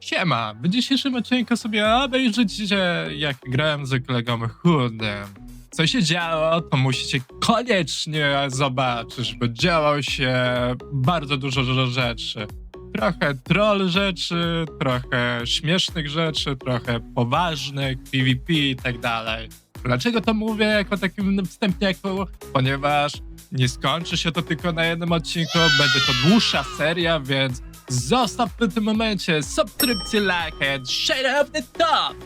Siema, w dzisiejszym odcinku sobie obejrzycie, jak grałem z kolegą Hudem. Co się działo, to musicie koniecznie zobaczyć, bo działo się bardzo dużo rzeczy. Trochę troll rzeczy, trochę śmiesznych rzeczy, trochę poważnych, PvP i tak dalej. Dlaczego to mówię jako takim wstępniaku? Ponieważ nie skończy się to tylko na jednym odcinku, będzie to dłuższa seria, więc zostaw w tym momencie subskrypcję, like and share up the top!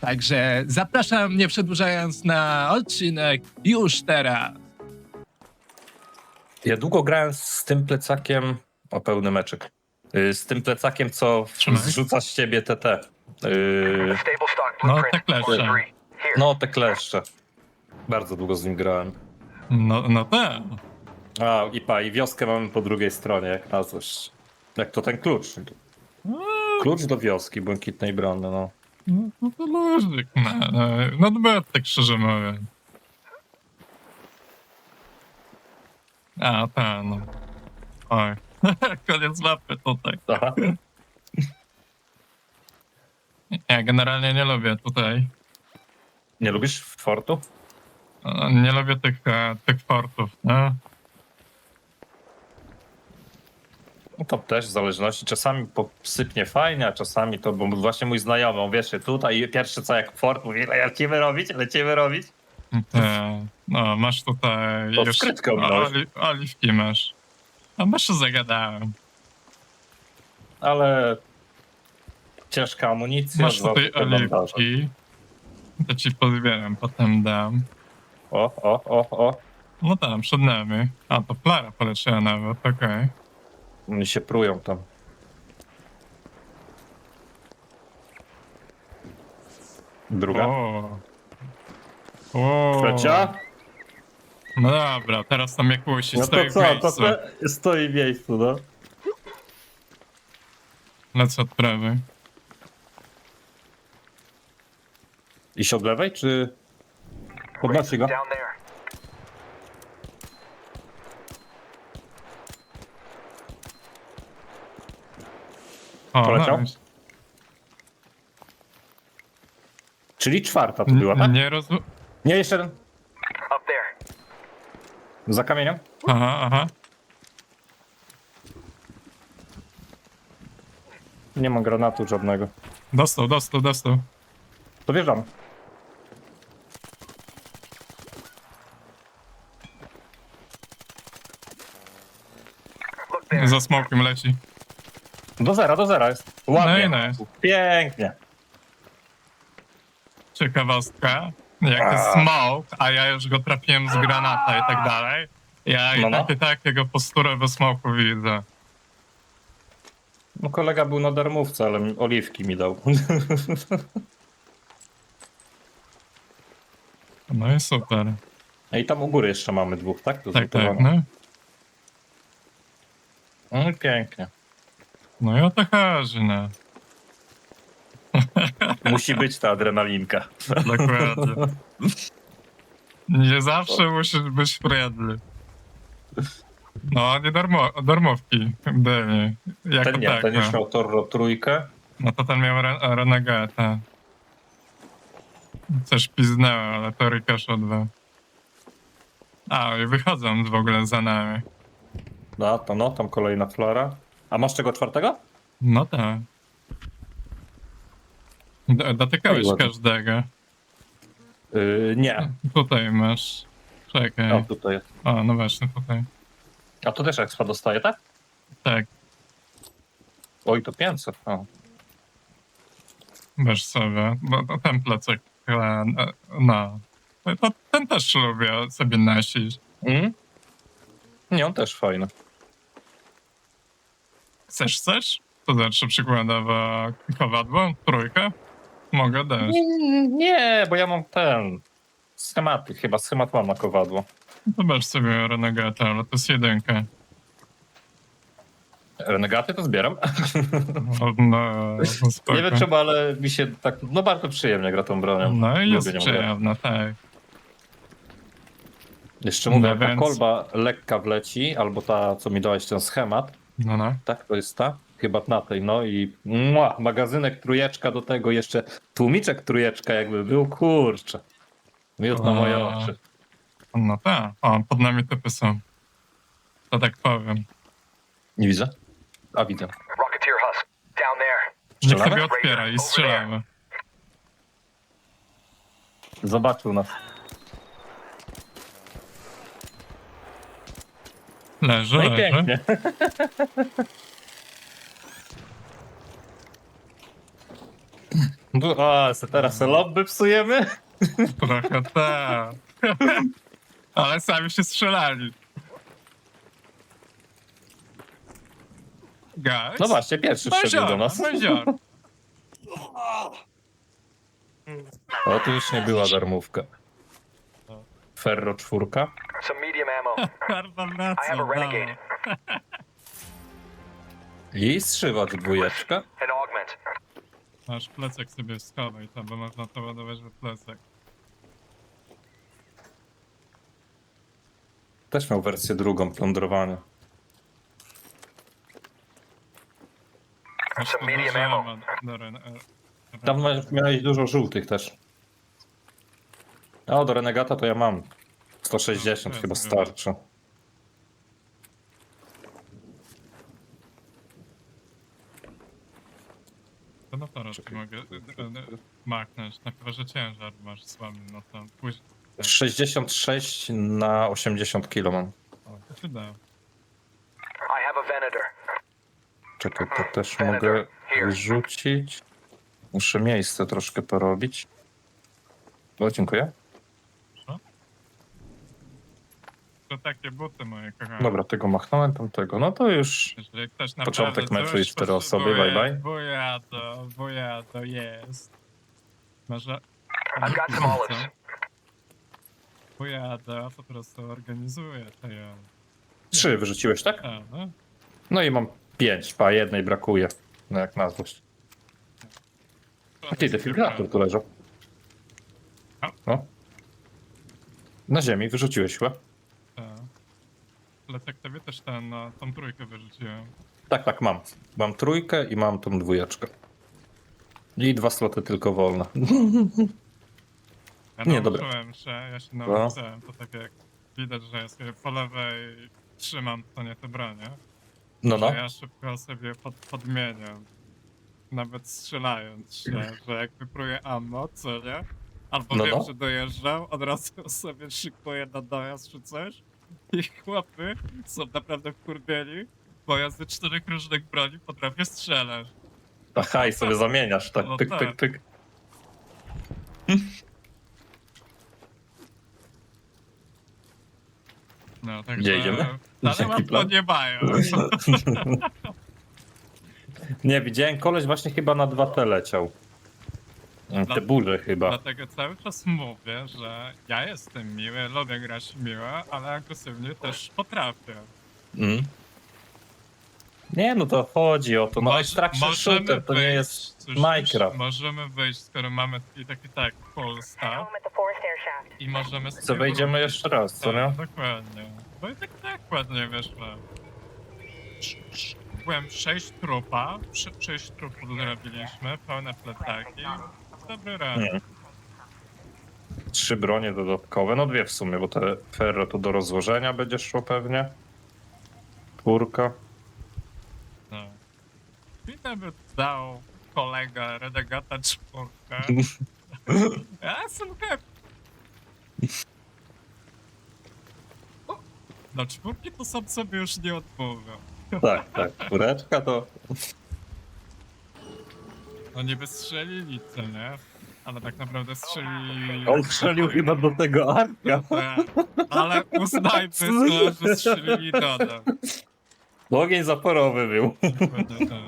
Także zapraszam, nie przedłużając na odcinek, już teraz. Ja długo grałem z tym plecakiem, o pełny meczek, Y, z tym plecakiem, co Trzymaj. zrzuca z ciebie TT. Stable stock No, blueprint. Order three. Here. no, te kleszcze. Bardzo długo z nim grałem. No, no tak. A, i pa, i wioskę mamy po drugiej stronie, jak na złość. Jak to ten klucz. Klucz do wioski błękitnej brony, no. No, no to luzik, no, no, no dobra, tak szczerze mówiąc. A, tak, no. Oj, koniec mapy tutaj. Aha. Ja generalnie nie lubię tutaj. Nie lubisz fortu? e, Nie lubię tych, e, tych fortów, no. No to też w zależności. Czasami sypnie fajnie, a czasami to, bo właśnie mój znajomy, on wiesz, tutaj pierwsze co jak fort mówi, lecimy robić, lecimy robić. Te, no, masz tutaj To skrytkę ominąłeś. oli, oliwki masz. A masz się zagadałem. Ale ciężka amunicja. Masz tutaj oliwki. To ci pozbieram, potem dam. O, o, o, o. No tam, przed nami. A, to Flara poleciała nawet, okej. Oni się prują tam. Druga. O. O. Trzecia? No dobra, teraz tam jak musi, No stoi to w co, to miejscu. te, stoi w miejscu, no. Lecę od prawej. Iść od lewej, czy... Podnosi go. Down there. Poleciał? nice. Czyli czwarta to była, tak? Nie rozum... Nie, jeszcze jeden. Up there. Za kamieniem. Aha, aha. Nie ma granatu żadnego. Dostał, dostał, dostał. To wjeżdżamy. Za smokiem leci. Do zera, do zera jest. Ładnie. No i nice. Pięknie. Ciekawostka. Jak A. jest smoke, a ja już go trafiłem z granata i tak dalej. Ja No, i no. tak i tak jego posturę we smoku widzę. No kolega był na darmówce, ale mi- oliwki mi dał. No i super. I tam u góry jeszcze mamy dwóch, tak? To Tak, tak, no. No i pięknie. No i o to chodzi, no. Musi być ta adrenalinka. Dokładnie. Nie zawsze musisz być friendly. No, nie darmo, darmowki. Demi. Jako Ten nie, tak, ten już no. miał Torro trójkę. no to ten miał re renegata. Coś piznęło, ale to ricochet dwa. A, i wychodzą w ogóle za nami. No, to no, tam kolejna flora. A masz czego czwartego? No tak. D dotykałeś ładnie. każdego. Yy, nie. Tutaj masz. Czekaj. O, tutaj jest. O, no właśnie, tutaj. A to też expa dostaje, tak? Tak, Oj, to 500. O. weź sobie. Bo to ten plecak, e, no. To, to, ten też lubię sobie nosić. Mm? Nie, on też fajny. Chcesz coś? To znaczy przykładowo kowadło, trójkę? Mogę dać. Nie, nie, bo ja mam ten. Schematy, chyba schemat mam na kowadło. Zobacz sobie renegata, ale to jest jedynka. Renegaty to zbieram. No, no, spoko. Nie wiem czemu, ale mi się tak, no bardzo przyjemnie gra tą bronią. No i jest Lubię nią grać. przyjemna, tak. Jeszcze mówię, No jak ta więc- kolba lekka wleci, albo ta, co mi dałeś ten schemat, No, no. tak, to jest ta? chyba na tej, no i mua, magazynek trójeczka do tego, jeszcze tłumiczek trójeczka jakby był, kurczę. Miód na moje A. oczy. No tak, o, pod nami typy są. To tak powiem. Nie widzę? A widzę. Rocketeer husk. Down there. Niech Strzelamy? sobie otwiera i strzelamy. Zobaczył nas. Leży, No i leży. pięknie. Bu- A, se teraz se lobby psujemy? Trochę tak. Ale sami się strzelali. Guys? No właśnie, pierwszy wszedł do nas. O, tu już nie była darmówka. Ferro czwórka. Ammo. I have a renegade. I strzywacz dwójeczka. An augment. Masz plecak sobie schowaj tam, bo można to ładować w plecak. Też miał wersję drugą, plądrowania. Masz Some to medium dużo ammo. ammo do ren- e, Tam ma- miałeś dużo żółtych też. O, do Renegata to ja mam. 160 No, chyba starczy. To no to raczej mogę e, e, machnąć. No chyba, że ciężar masz słaby, no to później. 66 na 80 kg mam. O, to się da. I have a Venator. Czekaj, to też mogę wyrzucić. Muszę miejsce troszkę porobić. O, dziękuję. To takie buty moje kochane. Dobra, tego machnąłem, tamtego. No to już Jeżeli ktoś Początek meczu coś i cztery osoby, potrzebuje, bye bye. Wuja to, wuja to jest. Może... I've got some olives. Wuja to po prostu organizuje to ja. trzy wyrzuciłeś, tak? A, no. No i mam pięć, a jednej brakuje. No jak na złość. A ty, defibrylator tu leżał. A. No. Na ziemi wyrzuciłeś chyba. Ale tak tobie też ten, no, tą trójkę wyrzuciłem. Tak, tak, mam. Mam trójkę i mam tą dwójeczkę. I dwa sloty tylko wolne. Ja Nie, dobra. nauczyłem się, ja się nauczyłem, to tak jak widać, że ja sobie po lewej trzymam to nie te bronie. No, no. Że ja szybko sobie pod, podmieniam. Nawet strzelając się, że jak wypruję ammo, co nie? Albo No, wiem, no. że dojeżdżam, od razu sobie szykuję na dojazd czy coś. I chłopy są naprawdę wkurwieni, bo ja ze czterech różnych broni potrafię strzelać. Aha, i sobie zamieniasz, tak, No pyk, tak. pyk, pyk. No, także... Gdzie idziemy? Ale Jaki to plan? nie mają. Nie, widziałem, koleś właśnie chyba na 2T leciał. Te Dla- burze chyba. Dlatego cały czas mówię, że ja jestem miły, lubię grać miłe, ale agresywnie też potrafię. Mm. Nie, no to chodzi o to. No, Moż- Extraction możemy Shooter to nie wyjść, jest cóż, Minecraft. Możemy wyjść, skoro mamy taki, taki tak full staff Home at the forest air shaft. i możemy Co wejdziemy jeszcze raz, co nie? Tak, dokładnie. Bo i tak tak ładnie wyszło. Byłem sześć trupa, sze- sześć trupów zrobiliśmy, pełne plecaki. Dobry raz. Nie. Trzy bronie dodatkowe, no dwie w sumie, bo te ferro to do rozłożenia będzie szło pewnie. Czwórka. No. I by dał kolega Renegata czwórkę. Ja jestem happy. O, Na czwórki to sam sobie już nie odmówię. Tak, tak. Czwóreczka to... No niby strzelili, co nie? Ale tak naprawdę strzelili... On strzelił chyba do tego arka. Tak. Ale uznajmy to, że strzelili dodam. Ogień zaporowy był. Dokładnie tak.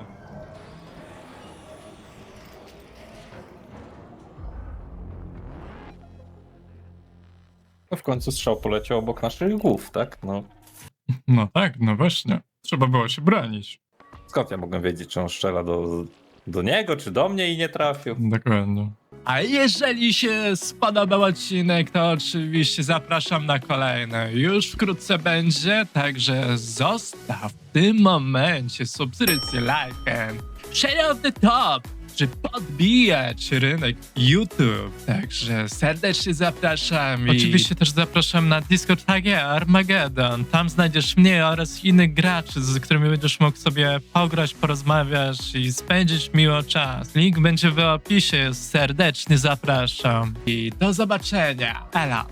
No w końcu strzał poleciał obok naszych głów, tak? No. No tak, no właśnie. Trzeba było się bronić. Skąd ja mogłem wiedzieć, czy on strzela do, do niego, czy do mnie i nie trafił? Dokładnie. A jeżeli się spodobał odcinek, to oczywiście zapraszam na kolejny. Już wkrótce będzie, także zostaw w tym momencie subskrypcję, lajkiem, share of the top, czy podbijać rynek YouTube. Także serdecznie zapraszam. I... Oczywiście też zapraszam na Discord HG Armageddon. Tam znajdziesz mnie oraz innych graczy, z którymi będziesz mógł sobie pograć, porozmawiać i spędzić miło czas. Link będzie w opisie. Serdecznie zapraszam. I do zobaczenia. Ela.